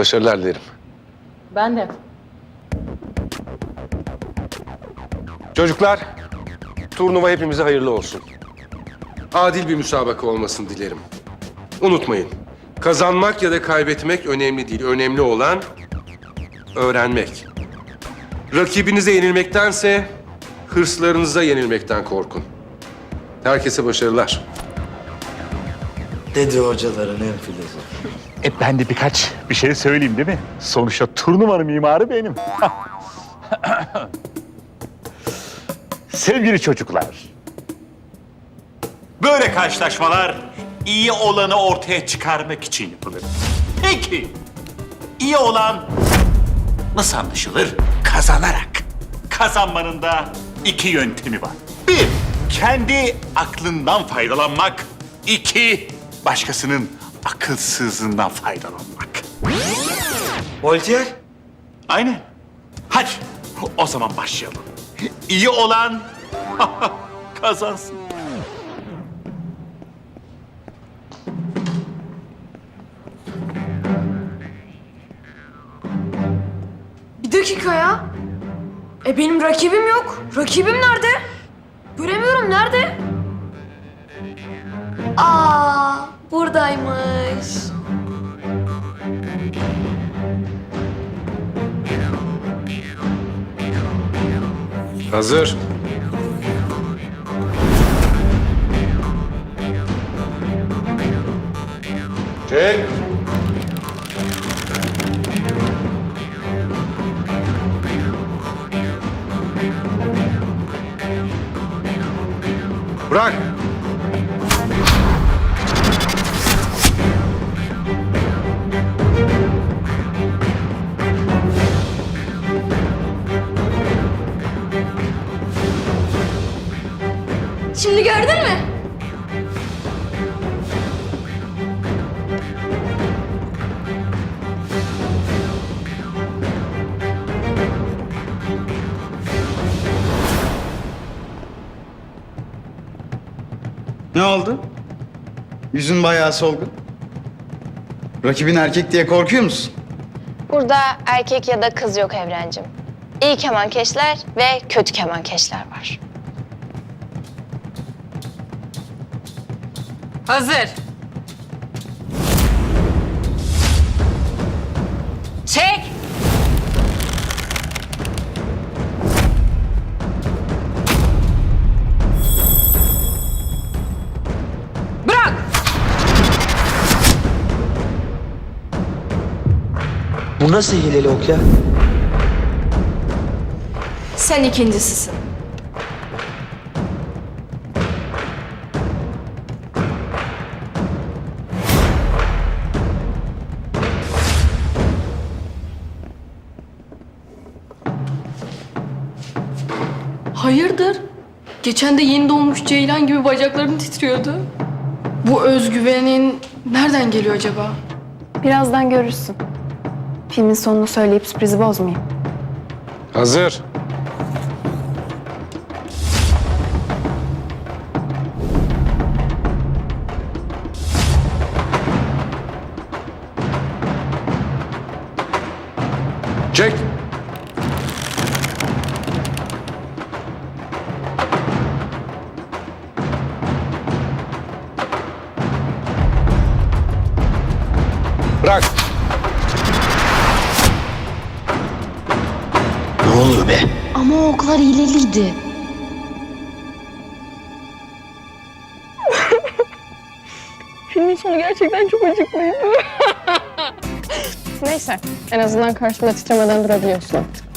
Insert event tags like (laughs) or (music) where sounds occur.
Başarılar dilerim. Ben de. Çocuklar, turnuva hepimize hayırlı olsun. Adil bir müsabaka olmasını dilerim. Unutmayın, kazanmak ya da kaybetmek önemli değil. Önemli olan öğrenmek. Rakibinize yenilmektense hırslarınıza yenilmekten korkun. Herkese başarılar. Dedi hocaların en filozofu. E ben de birkaç bir şey söyleyeyim değil mi? Sonuçta turnuvanın mimarı benim. (laughs) Sevgili çocuklar. Böyle karşılaşmalar iyi olanı ortaya çıkarmak için yapılır. Peki, iyi olan nasıl anlaşılır? Kazanarak. Kazanmanın da iki yöntemi var. Bir, kendi aklından faydalanmak. İki, başkasının akılsızlığından faydalanmak. Voltaire, Aynen. Hadi o zaman başlayalım. İyi olan (laughs) kazansın. Bir dakika ya. E benim rakibim yok. Rakibim nerede? Göremiyorum nerede? Aa, buradaymış. Hazır. Çek. Bırak. Şimdi gördün mü? Ne oldu? Yüzün bayağı solgun. Rakibin erkek diye korkuyor musun? Burada erkek ya da kız yok Evrencim. İyi kemankeşler ve kötü kemankeşler var. Hazır. Çek. Bırak. bu nasıl hileli ok ya? Sen ikincisisin. Hayırdır? Geçen de yeni doğmuş ceylan gibi bacaklarım titriyordu. Bu özgüvenin nereden geliyor acaba? Birazdan görürsün. Filmin sonunu söyleyip sürprizi bozmayayım. Hazır. Çek. Bırak. Ne oluyor be? Ama o oklar hileliydi. Filmin sonu gerçekten çok acıklıydı. (laughs) Neyse, en azından karşımda titremeden durabiliyorsun artık.